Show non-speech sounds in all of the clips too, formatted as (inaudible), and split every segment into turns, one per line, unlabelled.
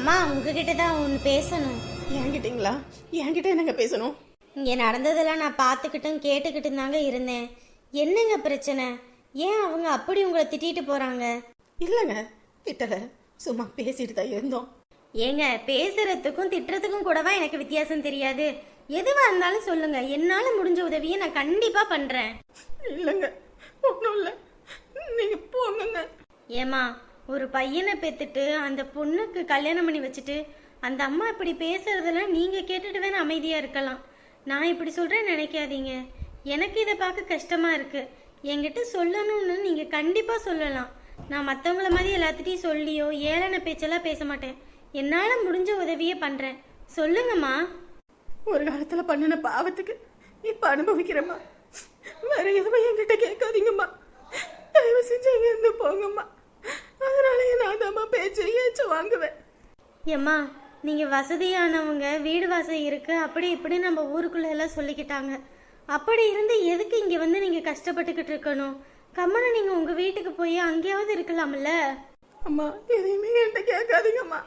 அம்மா உங்ககிட்ட தான் ஒன்று பேசணும்.
என்கிட்டங்களா? என்கிட்ட என்னங்க பேசணும்?
இங்கே நடந்ததெல்லாம் நான் பார்த்துக்கிட்டும் கேட்டுக்கிட்டும் தாங்க இருந்தேன். என்னங்க பிரச்சனை? ஏன் அவங்க அப்படி உங்களை திட்டிட்டு போகிறாங்க
இல்லைங்க திட்டல. சும்மா பேசிட்டு தான் இருந்தோம்.
ஏங்க பேசுறதுக்கும் திட்டுறதுக்கும் கூடவா எனக்கு வித்தியாசம் தெரியாது? எதுவாக இருந்தாலும் சொல்லுங்க. என்னால் முடிஞ்ச உதவியை நான் கண்டிப்பாக பண்ணுறேன்
இல்லைங்க ஒன்றும் இல்லை. நீங்க போங்கங்க.
ஏமா ஒரு பையனை பெற்றுட்டு அந்த பொண்ணுக்கு கல்யாணம் பண்ணி வச்சுட்டு அந்த அம்மா இப்படி பேசுறதெல்லாம் நீங்க கேட்டுட்டு வேணா அமைதியா இருக்கலாம். நான் இப்படி சொல்றேன் நினைக்காதீங்க. எனக்கு இதை பார்க்க கஷ்டமா இருக்கு. என்கிட்ட சொல்லணும்னு நீங்க கண்டிப்பா சொல்லலாம். நான் மற்றவங்கள மாதிரி எல்லாத்துட்டையும் சொல்லியோ ஏளன பேச்செல்லாம் பேச மாட்டேன். என்னால முடிஞ்ச உதவியே பண்றேன். சொல்லுங்கம்மா.
ஒரு காலத்துல பண்ணின பாவத்துக்கு இப்ப அனுபவிக்கிறேம்மா. வேற எதுவும் என்கிட்ட கேட்காதீங்கம்மா. தயவு செஞ்சு இருந்து போங்கம்மா. அதனாலயே நான் தாம்மா பேச்சு ஏச்சு வாங்குவேன்.
ஏம்மா நீங்க வசதியானவங்க வீடு வாசல் இருக்கு அப்படி இப்படி நம்ம ஊருக்குள்ள எல்லாம் சொல்லிக்கிட்டாங்க. அப்படி இருந்து எதுக்கு இங்க வந்து நீங்க கஷ்டப்பட்டுக்கிட்டு இருக்கணும்? கம்மனை நீங்க உங்க வீட்டுக்கு போய் அங்கேயாவது இருக்கலாம்ல?
அம்மா எதையுமே என்கிட்ட கேட்காதீங்கம்மா.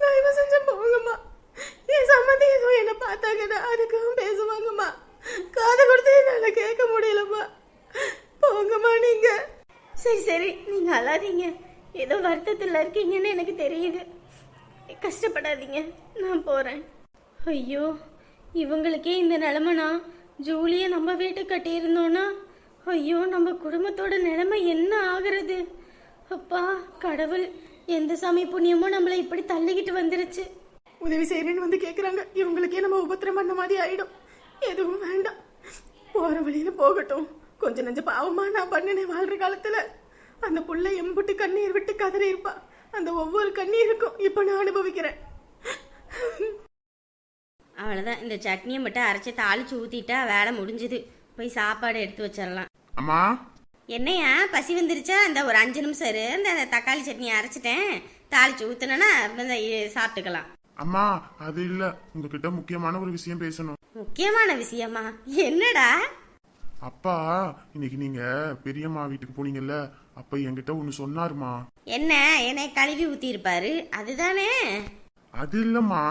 தயவு செஞ்சு போங்கம்மா என் சம்மந்தி ஏதோ என்ன பார்த்தாங்கன்னா அதுக்கும் பேசுவாங்கம்மா காதை கொடுத்து என்னால கேட்க முடியலம்மா போங்கம்மா நீங்க
சரி சரி நீங்க அழாதீங்க ஏதோ வருத்தத்தில் இருக்கீங்கன்னு எனக்கு தெரியுது. கஷ்டப்படாதீங்க நான் போகிறேன் ஐயோ இவங்களுக்கே இந்த நிலமைனா ஜூலியை நம்ம வீட்டுக்கு கட்டியிருந்தோன்னா ஐயோ நம்ம குடும்பத்தோட நிலைமை என்ன ஆகிறது? அப்பா கடவுள் எந்த சாமி புண்ணியமோ நம்மளை இப்படி தள்ளிக்கிட்டு வந்துருச்சு.
உதவி செய்யறேன்னு வந்து கேட்குறாங்க இவங்களுக்கே நம்ம உபத்திரம் பண்ண மாதிரி ஆயிடும். எதுவும் வேண்டாம். போகிற வழியில போகட்டும். கொஞ்சம் நஞ்ச பாவமாக நான் பண்ணினேன் வாழ்ற காலத்தில். அந்த புள்ள எம்புட்டு கண்ணீர் விட்டு கதறி இருப்பா. அந்த ஒவ்வொரு கண்ணீருக்கும் இப்ப நான் அனுபவிக்கிறேன்.
அவ்வளோதான் இந்த சட்னியை மட்டும் அரைச்சி தாளிச்சு ஊற்றிட்டா வேலை முடிஞ்சுது. போய் சாப்பாடு எடுத்து வச்சிடலாம்.
அம்மா?
என்னையா? பசி வந்துருச்சா? இந்த ஒரு அஞ்சு நிமிஷம் இரு. இந்த தக்காளி சட்னி அரைச்சிட்டேன். தாளிச்சு இ- சாப்பிட்டுக்கலாம்.
அம்மா அது இல்ல. உங்ககிட்ட முக்கியமான ஒரு விஷயம் பேசணும்.
முக்கியமான விஷயமா? என்னடா?
அப்பா இன்னைக்கு நீங்க பெரியம்மா வீட்டுக்கு போனீங்கல்ல. அப்ப என்கிட்ட ஒண்ணு சொன்னாருமா?
என்ன? என்னை கழுவி ஊற்றி இருப்பாரு அதுதானே?
அது இல்லம்மா.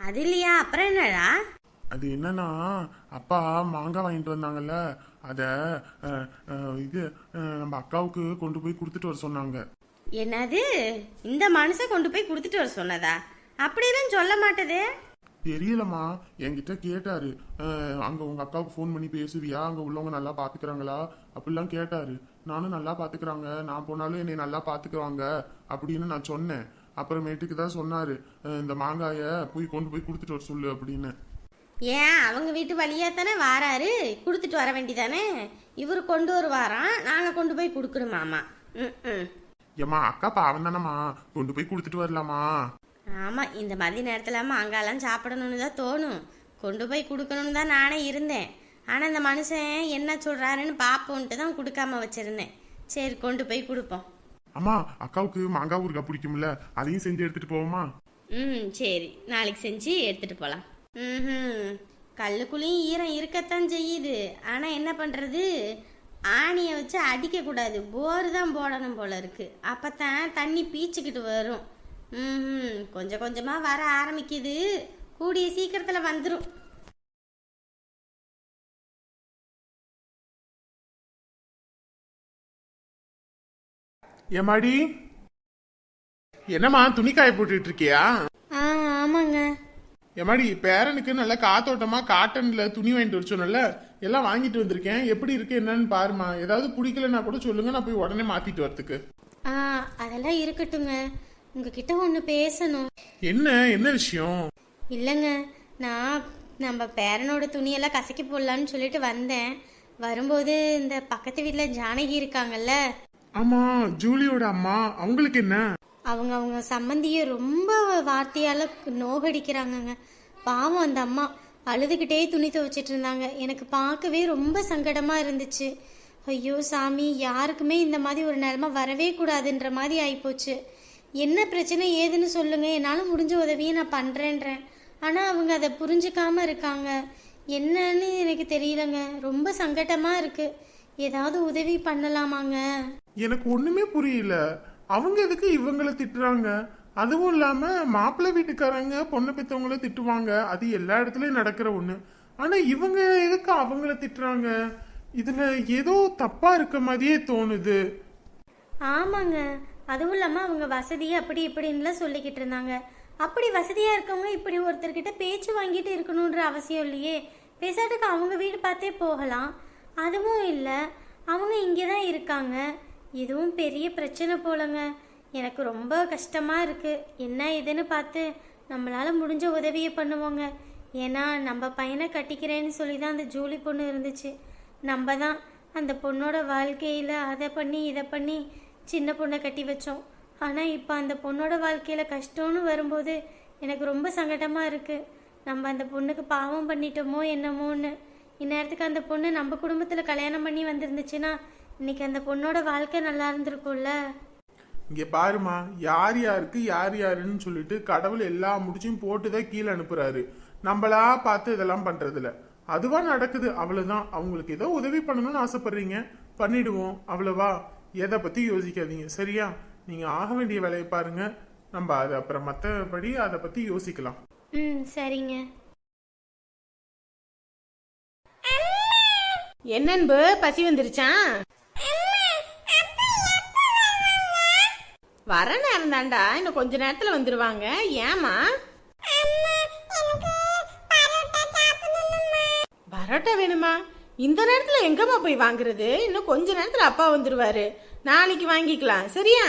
அது இல்லையா? அப்புறம் என்னடா?
அது என்னன்னா அப்பா மாங்காய் வாங்கிட்டு வந்தாங்கல்ல அத அஹ், அஹ், இது அஹ், நம்ம அக்காவுக்கு கொண்டு போய் கொடுத்துட்டு வர சொன்னாங்க.
என்னது? இந்த மனுஷன் கொண்டு போய் கொடுத்துட்டு வர சொன்னதா? அப்படிலாம் சொல்ல மாட்டதே?
தெரியலம்மா. என்கிட்ட கேட்டாரு. அஹ், அங்க உங்க அக்காவுக்கு ஃபோன் பண்ணி பேசுவியா? அங்க உள்ளவங்க நல்லா பாத்துக்கிறாங்களா? அப்படிலாம் கேட்டாரு. நானும் நல்லா பாத்துக்கிறாங்க. நான் போனாலும் என்னை நல்லா பாத்துக்குவாங்க அப்படின்னு நான் சொன்னேன். அப்புறமேட்டுக்கு தான் சொன்னாரு இந்த மாங்காய போய் கொண்டு போய் கொடுத்துட்டு வர சொல்லு அப்படின்னு.
ஏன்? அவங்க வீட்டு வழியா தானே வாராரு? கொடுத்துட்டு வர வேண்டிதானே? இவர் கொண்டு வருவாராம் நாங்கள் கொண்டு போய் கொடுக்கணுமாமா ம்
ஏம்மா அக்கா பாவம் தானம்மா. கொண்டு போய் கொடுத்துட்டு வரலாமா?
ஆமாம் இந்த மதிய நேரத்தில் மாங்காய்லாம் சாப்பிடணும்னு தான் தோணும். கொண்டு போய் கொடுக்கணும்னு தான் நானே இருந்தேன். ஆனால் இந்த மனுஷன் என்ன சொல்கிறாருன்னு பார்ப்போன்ட்டு தான் கொடுக்காம வச்சுருந்தேன். சரி கொண்டு போய் கொடுப்போம்.
அம்மா அக்காவுக்கு மாங்காய் ஊறுகாய் பிடிக்கும்ல அதையும் செஞ்சு எடுத்துட்டு போவோமா?
ம் சரி. நாளைக்கு செஞ்சு எடுத்துகிட்டு போகலாம் ம் கல்லுக்குள்ளேயும் ஈரம் இருக்கத்தான் செய்யுது. ஆனால் என்ன பண்ணுறது ஆணியை வச்சு அடிக்கக்கூடாது. போர் தான் போடணும் போல இருக்கு. அப்போ தான் தண்ணி பீச்சிக்கிட்டு வரும். ம் கொஞ்சம் கொஞ்சமாக வர ஆரம்பிக்குது. கூடிய சீக்கிரத்தில் வந்துடும்
ஏமாடி? என்னம்மா துணி காய போட்டுட்டு இருக்கியா
ஆ ஆமாங்க.
ஏமாடி பேரனுக்கு நல்ல காத்தோட்டமா காட்டன்ல துணி வாங்கிட்டு வர சொன்னல எல்லாம் வாங்கிட்டு வந்திருக்கேன். எப்படி இருக்கு என்னன்னு பாருமா ஏதாவது பிடிக்கலன்னா கூட சொல்லுங்க நான் போய் உடனே மாத்திட்டு வரதுக்கு.
ஆ அதெல்லாம் இருக்கட்டுங்க. உங்ககிட்ட ஒன்று பேசணும்.
என்ன என்ன விஷயம்?
இல்லைங்க நான் நம்ம பேரனோட துணியெல்லாம் கசக்கி போடலான்னு சொல்லிட்டு வந்தேன். வரும்போது இந்த பக்கத்து வீட்டில் ஜானகி இருக்காங்கல்ல
ஆமா ஜூலியோட அம்மா அவங்களுக்கு என்ன?
அவங்க அவங்க சம்மந்தியை ரொம்ப வார்த்தையால நோகடிக்கிறாங்கங்க. பாவம் அந்த அம்மா. அழுதுகிட்டே துணி துவைச்சிட்டு இருந்தாங்க. எனக்கு பார்க்கவே ரொம்ப சங்கடமா இருந்துச்சு. ஐயோ சாமி யாருக்குமே இந்த மாதிரி ஒரு நிலமை வரவே கூடாதுன்ற மாதிரி ஆயிப்போச்சு. என்ன பிரச்சனை ஏதுன்னு சொல்லுங்க. என்னால் முடிஞ்ச உதவியை நான் பண்ணுறேன்றேன் ஆனால் அவங்க அதை புரிஞ்சுக்காம இருக்காங்க. என்னன்னு எனக்கு தெரியலங்க. ரொம்ப சங்கடமா இருக்குது ஏதாவது உதவி பண்ணலாமாங்க?
எனக்கு ஒண்ணுமே புரியல. அவங்க எதுக்கு இவங்கள திட்டுறாங்க?
அதுவும் இல்லாம மாப்பிள்ளை வீட்டுக்காரங்க பொண்ணு பெத்தவங்கள திட்டுவாங்க. அது எல்லா இடத்துலயும் நடக்கிற ஒண்ணு. ஆனா இவங்க எதுக்கு அவங்கள திட்டுறாங்க? இதுல ஏதோ தப்பா இருக்க மாதிரியே தோணுது.
ஆமாங்க. அதுவும் இல்லாமல் அவங்க வசதி அப்படி இப்படின்லாம் சொல்லிக்கிட்டு இருந்தாங்க. அப்படி வசதியாக இருக்கவங்க இப்படி ஒருத்தர்கிட்ட பேச்சு வாங்கிட்டு இருக்கணுன்ற அவசியம் இல்லையே. பேசாட்டுக்கு அவங்க வீடு பார்த்தே போகலாம். அதுவும் இல்லை. அவங்க இங்கே தான் இருக்காங்க. இதுவும் பெரிய பிரச்சனை போலங்க. எனக்கு ரொம்ப கஷ்டமாக இருக்குது என்ன ஏதுன்னு பார்த்து நம்மளால் முடிஞ்ச உதவியை பண்ணுவோங்க. ஏன்னா நம்ம பையனை கட்டிக்கிறேன்னு சொல்லி தான் அந்த ஜூலி பொண்ணு இருந்துச்சு. நம்ம தான் அந்த பொண்ணோட வாழ்க்கையில் அதை பண்ணி இதை பண்ணி சின்ன பொண்ணை கட்டி வச்சோம். ஆனால் இப்போ அந்த பொண்ணோட வாழ்க்கையில் கஷ்டம்னு வரும்போது எனக்கு ரொம்ப சங்கடமாக இருக்குது நம்ம அந்த பொண்ணுக்கு பாவம் பண்ணிட்டோமோ என்னமோன்னு. இந்நேரத்துக்கு அந்த பொண்ணு நம்ம குடும்பத்தில் கல்யாணம் பண்ணி வந்திருந்துச்சுன்னா இன்னைக்கு அந்த பொண்ணோட வாழ்க்கை நல்லா இருந்திருக்கும்ல.
இங்க பாருமா யார் யாருக்கு யார் யாருன்னு சொல்லிட்டு கடவுள் எல்லா முடிச்சும் போட்டுதான் கீழே அனுப்புறாரு. நம்மளா பார்த்து இதெல்லாம் பண்றதில்ல. அதுவா நடக்குது அவ்வளவுதான். அவங்களுக்கு ஏதோ உதவி பண்ணணும்னு ஆசைப்படுறீங்க. பண்ணிடுவோம் அவ்வளவா. எதை பத்தி யோசிக்காதீங்க சரியா? நீங்க ஆக வேண்டிய வேலையை பாருங்க. நம்ம அதை அப்புறம் மற்றபடி அதை பத்தி யோசிக்கலாம்.
ம் சரிங்க.
என்னன்பு பசி வந்துருச்சான் வர நேரம் தாண்டா இன்னும் கொஞ்ச நேரத்துல வந்துருவாங்க. ஏமா பரோட்டா வேணுமா? இந்த நேரத்துல எங்கம்மா போய் வாங்குறது? இன்னும் கொஞ்ச நேரத்துல அப்பா வந்துருவாரு. நாளைக்கு வாங்கிக்கலாம். சரியா?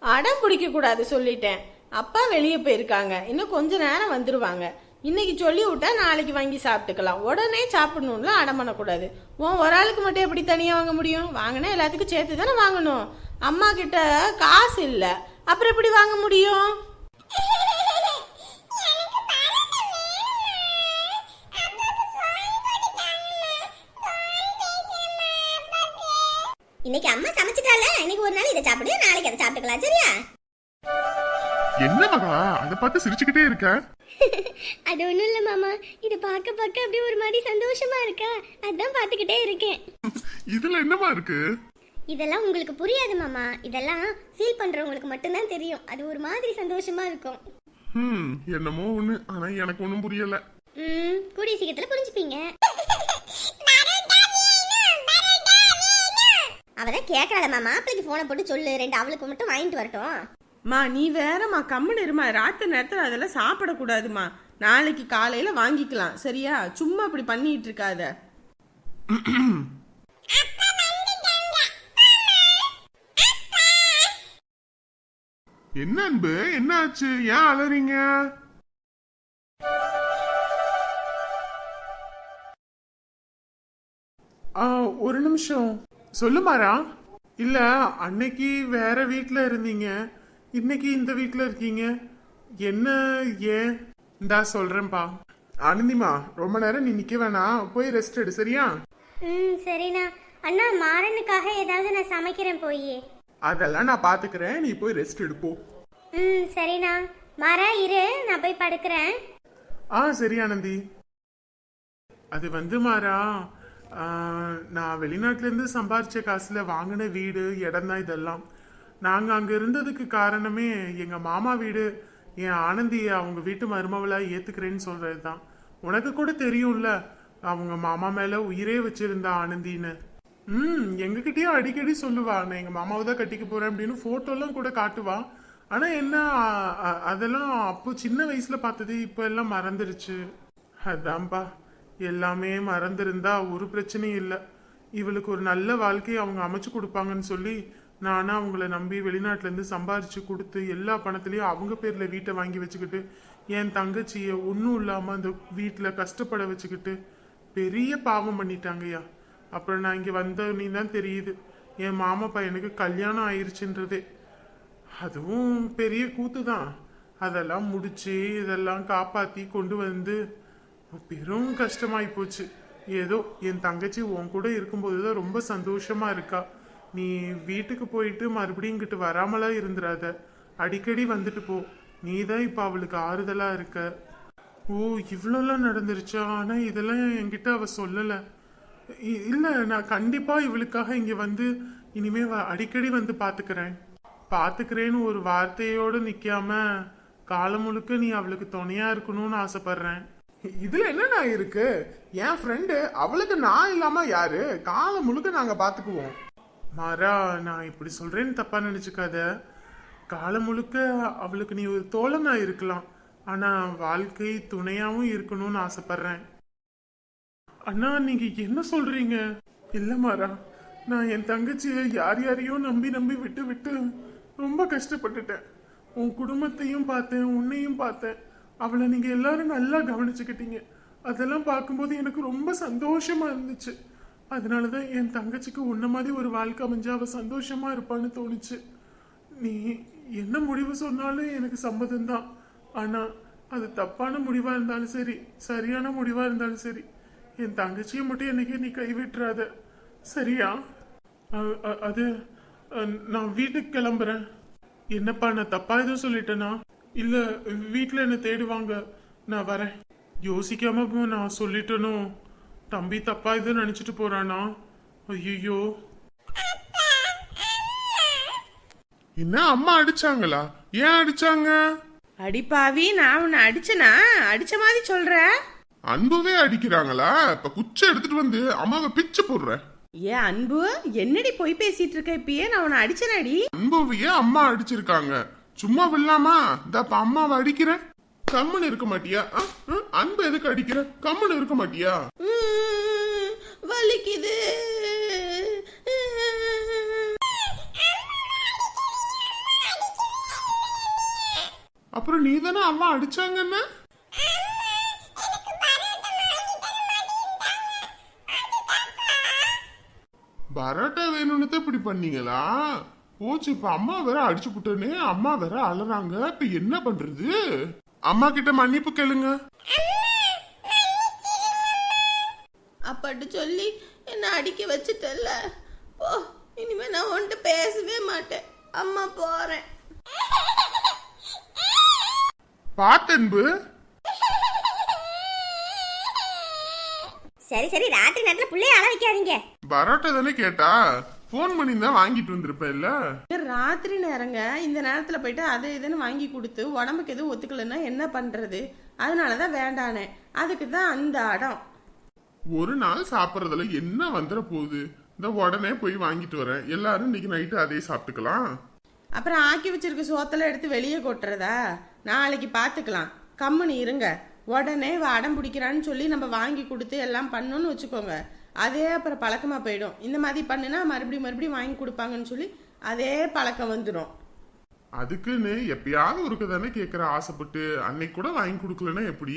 அடம் பிடிக்க கூடாது சொல்லிட்டேன். அப்பா வெளியே போயிருக்காங்க. இன்னும் கொஞ்ச நேரம் வந்துருவாங்க. இன்னைக்கு சொல்லி விட்டா நாளைக்கு வாங்கி சாப்பிட்டுக்கலாம். உடனே சாப்பிடணும்ல அடம் பண்ணக்கூடாது உன் ஒரு ஆளுக்கு மட்டும் எப்படி தனியாக வாங்க முடியும்? வாங்கினா எல்லாத்துக்கும் சேர்த்து தானே வாங்கணும். அம்மா கிட்ட காசு இல்லை. அப்புறம் எப்படி வாங்க முடியும்?
இன்னைக்கு அம்மா சமைச்சிட்டால இன்னைக்கு ஒரு நாள் இதை சாப்பிடு நாளைக்கு அதை சாப்பிட்டுக்கலாம் சரியா?
என்ன மகா? அதை பார்த்து சிரிச்சுக்கிட்டே இருக்க. (laughs)
அது ஒண்ணும் இல்ல மாமா. இது பார்க்க பார்க்க அப்படியே ஒரு மாதிரி சந்தோஷமா இருக்கா. அதான் பார்த்துக்கிட்டே இருக்கேன். (laughs)
இதுல என்னமா இருக்கு?
இதெல்லாம் உங்களுக்கு புரியாது மாமா. இதெல்லாம் ஃபீல் பண்றவங்களுக்கு மட்டும்தான் தெரியும். அது ஒரு மாதிரி சந்தோஷமா இருக்கும்.
ம் என்னமோ ஒண்ணு. ஆனா எனக்கு ஒண்ணும் புரியல.
ம் கூடிய சீக்கிரத்துல புரிஞ்சுப்பீங்க. அவதான் கேட்கறாள மாமா. மாப்பிளைக்கு போனை போட்டு சொல்லு. ரெண்டு அவளுக்கு மட்டும் வாங்கிட்டு வரட்டும்.
மா நீ வேறம்மா கம்முன்னு இருமா. ராத்திரி நேரத்துல அதெல்லாம் சாப்பிடக்கூடாதுமா. நாளைக்கு காலையில வாங்கிக்கலாம். சரியா? சும்மா இப்படி பண்ணிட்டு இருக்காத.
என்ன அன்பு? என்ன ஆச்சு? ஏன் அலறீங்க? ஆ ஒரு நிமிஷம். சொல்லுமாரா? இல்ல அன்னைக்கு வேற வீட்ல இருந்தீங்க. இன்னைக்கு இந்த வீட்ல இருக்கீங்க? என்ன ஏன்? இந்தா சொல்றேன்பா ஆனந்திமா ரொம்ப நேரம் நீ நிக்க வேணாம் போய் ரெஸ்ட் எடு சரியா?
ம் சரிண்ணா. அண்ணா மாறனுக்காக ஏதாவது நான் சமைக்கிறேன் போய்.
அதெல்லாம் நான் பாத்துக்கிறேன். நீ போய் ரெஸ்ட் எடுப்போ
ம் சரிண்ணா. மாறா இரு. நான் போய் படுக்கிறேன்.
ஆ சரி ஆனந்தி. அது வந்து மாறா ஆ, நான் வெளிநாட்டுல இருந்து சம்பாரிச்ச காசுல வாங்கின வீடு இடம் தான் இதெல்லாம். நாங்கள் அங்கே இருந்ததுக்கு காரணமே எங்கள் மாமா வீடு. என் ஆனந்தியை அவங்க வீட்டு மருமகளாக ஏற்றுக்கிறேன்னு சொல்கிறது தான் உனக்கு கூட தெரியும்ல அவங்க மாமா மேலே உயிரே வச்சுருந்தா ஆனந்தின்னு. ம் எங்ககிட்டயும் அடிக்கடி சொல்லுவா நான் எங்கள் மாமாவை தான் கட்டிக்க போகிறேன் அப்படின்னு ஃபோட்டோலாம் கூட காட்டுவா. ஆனால் என்ன அதெல்லாம் அப்போ சின்ன வயசில் பார்த்தது இப்போ எல்லாம் மறந்துருச்சு. அதான்பா எல்லாமே மறந்துருந்தா ஒரு பிரச்சனையும் இல்லை. இவளுக்கு ஒரு நல்ல வாழ்க்கையை அவங்க அமைச்சு கொடுப்பாங்கன்னு சொல்லி நானா அவங்கள நம்பி வெளிநாட்டிலேருந்து சம்பாரித்து கொடுத்து எல்லா பணத்துலேயும் அவங்க பேரில் வீட்டை வாங்கி வச்சுக்கிட்டு என் தங்கச்சியை ஒன்றும் இல்லாமல் அந்த வீட்டில் கஷ்டப்பட வச்சுக்கிட்டு பெரிய பாவம் பண்ணிட்டாங்கய்யா. அப்புறம் நான் இங்கே வந்த தான் தெரியுது என் மாமா பையனுக்கு கல்யாணம் ஆயிடுச்சுன்றதே அதுவும் பெரிய கூத்து தான். அதெல்லாம் முடிச்சு இதெல்லாம் காப்பாற்றி கொண்டு வந்து பெரும் கஷ்டமாயி போச்சு. ஏதோ என் தங்கச்சி உன் கூட இருக்கும்போது தான் ரொம்ப சந்தோஷமாக இருக்கா. நீ வீட்டுக்கு போயிட்டு மறுபடியும் இங்கிட்டு வராமலா இருந்துடாத அடிக்கடி வந்துட்டு போ. நீ தான் இப்போ அவளுக்கு ஆறுதலா இருக்க. ஓ இவ்வளோலாம் நடந்துருச்சா? ஆனா இதெல்லாம் என்கிட்ட அவ சொல்லல. இ- இல்ல நான் கண்டிப்பா இவளுக்காக இங்க வந்து இனிமே வ- அடிக்கடி வந்து பாத்துக்கிறேன். பாத்துக்கிறேன்னு ஒரு வார்த்தையோடு நிக்காம காலம் முழுக்க நீ அவளுக்கு துணையா இருக்கணும்னு ஆசைப்படுறேன்.
இதுல என்னண்ணா இருக்கு? என் ஃப்ரெண்டு அவளுக்கு நான் இல்லாம யாரு? காலம் முழுக்க நாங்க பாத்துக்குவோம்.
மாறா நான் இப்படி சொல்றேன்னு தப்பா நினைச்சுக்காத. காலம் முழுக்க அவளுக்கு நீ ஒரு தோழனா இருக்கலாம். ஆனா வாழ்க்கை துணையாவும் இருக்கணும்னு ஆசைப்படுறேன். அண்ணா நீங்க என்ன சொல்றீங்க? இல்ல மாறா நான் என் தங்கச்சியை யார் யாரையோ நம்பி நம்பி விட்டு விட்டு ரொம்ப கஷ்டப்பட்டுட்டேன். உன் குடும்பத்தையும் பார்த்தேன் உன்னையும் பார்த்தேன். அவளை நீங்க எல்லாரும் நல்லா கவனிச்சுக்கிட்டீங்க. அதெல்லாம் பார்க்கும்போது எனக்கு ரொம்ப சந்தோஷமா இருந்துச்சு. அதனால தான் என் தங்கச்சிக்கு உன்ன மாதிரி ஒரு வாழ்க்கை அமைஞ்சு அவள் சந்தோஷமா இருப்பான்னு தோணுச்சு. நீ என்ன முடிவு சொன்னாலும் எனக்கு சம்மதம் தான் ஆனால் அது தப்பான முடிவாக இருந்தாலும் சரி சரியான முடிவாக இருந்தாலும் சரி என் தங்கச்சியை மட்டும் என்னைக்கு நீ கைவிட்டுறாத. சரியா? அது நான் வீட்டுக்கு கிளம்புறேன். என்னப்பா நான் தப்பா எதுவும் சொல்லிட்டேனா? இல்லை வீட்டில் என்னை தேடுவாங்க. நான் வரேன். யோசிக்காம போ, நான் சொல்லிட்டேனோ? தம்பி தப்பா எதுவும் நினைச்சிட்டு போறானா? ஐயோ
என்ன அம்மா அடிச்சாங்களா? ஏன் அடிச்சாங்க?
அடிப்பாவி நான் உன்னை அடிச்சனா? அடிச்ச மாதிரி சொல்ற.
அன்புவே அடிக்கிறாங்களா? இப்ப குச்ச எடுத்துட்டு வந்து அம்மாவை பிச்சு போடுறேன்
ஏன் அன்பு என்னடி பொய் பேசிட்டு இருக்க இப்பயே? நான் உன்னை அடிச்சனடி.
அன்புவையே அம்மா அடிச்சிருக்காங்க. சும்மா வில்லாமா இந்த அம்மாவை அடிக்கிறேன். கம்முன்னு இருக்க மாட்டியா? அன்பு எதுக்கு அடிக்கிற? கம்முன்னு இருக்க மாட்டியா?
வலிக்குது.
அப்புறம் நீ தானே அம்மா அடிச்சாங்கன்னு? பரோட்டா வேணும்னு தான் இப்படி பண்ணீங்களா? போச்சு இப்ப அம்மா வேற அடிச்சு புட்டனே அம்மா வேற அலறாங்க. இப்ப என்ன பண்றது? அம்மா கிட்ட மன்னிப்பு கேளுங்க.
அப்பாட்டு சொல்லி என்ன அடிக்க வச்சுட்டல்ல. போ இனிமே நான் உன்கிட்ட பேசவே மாட்டேன். அம்மா போறேன்.
பாத்தன்பு.
சரி சரி ராத்திரி நேரத்துல புள்ளைய அழ வைக்காதீங்க.
பரோட்டா தானே கேட்டா? போன் பண்ணி தான் வாங்கிட்டு வந்திருப்பேன்ல
ராத்திரி நேரங்க. இந்த நேரத்துல போயிட்டு அதை இதுன்னு வாங்கி கொடுத்து உடம்புக்கு எதுவும் ஒத்துக்கலைன்னா என்ன பண்றது? அதனாலதான் வேண்டானே. அதுக்கு தான் அந்த இடம்
ஒரு நாள் சாப்பிட்றதுல என்ன வந்துட போகுது? இந்த உடனே போய் வாங்கிட்டு வரேன். எல்லாரும் இன்னைக்கு நைட்டு அதே சாப்பிட்டுக்கலாம்.
அப்புறம் ஆக்கி வச்சிருக்க சோத்தெல்லாம் எடுத்து வெளியே கொட்டுறதா? நாளைக்கு பார்த்துக்கலாம் கம்முன்னு இருங்க. உடனே அடம் பிடிக்கிறான்னு சொல்லி நம்ம வாங்கி கொடுத்து எல்லாம் பண்ணோன்னு வச்சுக்கோங்க. அதே அப்புறம் பழக்கமா போயிடும். இந்த மாதிரி பண்ணுனா மறுபடியும் மறுபடியும் வாங்கி கொடுப்பாங்கன்னு சொல்லி அதே பழக்கம் வந்துடும்
அதுக்குன்னு எப்பயாவது ஒருக்க தானே கேட்குற ஆசைப்பட்டு அன்னைக்கு கூட வாங்கி கொடுக்கலன்னா எப்படி?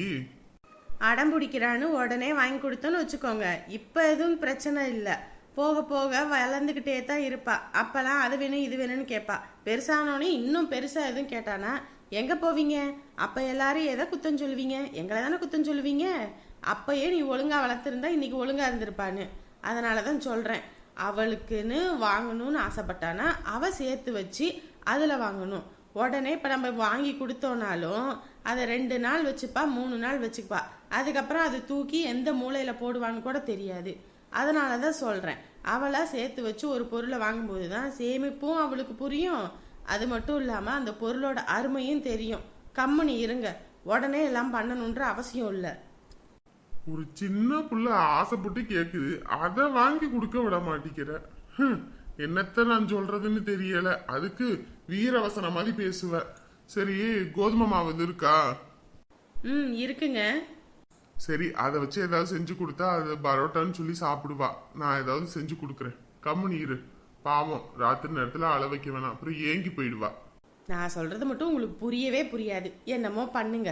அடம் பிடிக்கிறான்னு உடனே வாங்கி கொடுத்தோன்னு வச்சுக்கோங்க. இப்போ எதுவும் பிரச்சனை இல்லை. போக போக வளர்ந்துக்கிட்டே தான் இருப்பா. அப்பெல்லாம் அது வேணும் இது வேணும்னு கேட்பா பெருசானோடனே இன்னும் பெருசா எதுவும் கேட்டானா எங்க போவீங்க? அப்ப எல்லாரும் எதை குத்தம் சொல்லுவீங்க. எங்களை தானே குத்தம் சொல்லுவீங்க? அப்பயே நீ ஒழுங்காக வளர்த்துருந்தா இன்னைக்கு ஒழுங்காக இருந்திருப்பான்னு. அதனால தான் சொல்கிறேன் அவளுக்குன்னு வாங்கணும்னு ஆசைப்பட்டானா அவள் சேர்த்து வச்சு அதில் வாங்கணும். உடனே இப்போ நம்ம வாங்கி கொடுத்தோனாலும் அதை ரெண்டு நாள் வச்சுப்பா மூணு நாள் வச்சுப்பா அதுக்கப்புறம் அது தூக்கி எந்த மூளையில் போடுவான்னு கூட தெரியாது. அதனால தான் சொல்கிறேன் அவளாக சேர்த்து வச்சு ஒரு பொருளை வாங்கும்போது தான் சேமிப்பும் அவளுக்கு புரியும். அது மட்டும் இல்லாமல் அந்த பொருளோட அருமையும் தெரியும். கம்முனி இருங்க. உடனே எல்லாம் பண்ணணுன்ற அவசியம் இல்லை.
ஒரு சின்ன புள்ள ஆசைப்பட்டு கேக்குது. அதை வாங்கி கொடுக்க விட மாட்டேங்கிற என்னத்த நான் சொல்றதுன்னு தெரியல. அதுக்கு வீரவசன மாதிரி பேசுவ. சரி கோதுமை மாவு இருக்கா?
ம் இருக்குங்க.
சரி அதை வச்சு ஏதாவது செஞ்சு கொடுத்தா அது பரோட்டான்னு சொல்லி சாப்பிடுவா. நான் ஏதாவது செஞ்சு கொடுக்குறேன். கம்முனு இரு. பாவம் ராத்திரி நேரத்துல அள வைக்க வேணாம். அப்புறம் ஏங்கி போயிடுவா.
நான் சொல்றது மட்டும் உங்களுக்கு புரியவே புரியாது. என்னமோ பண்ணுங்க.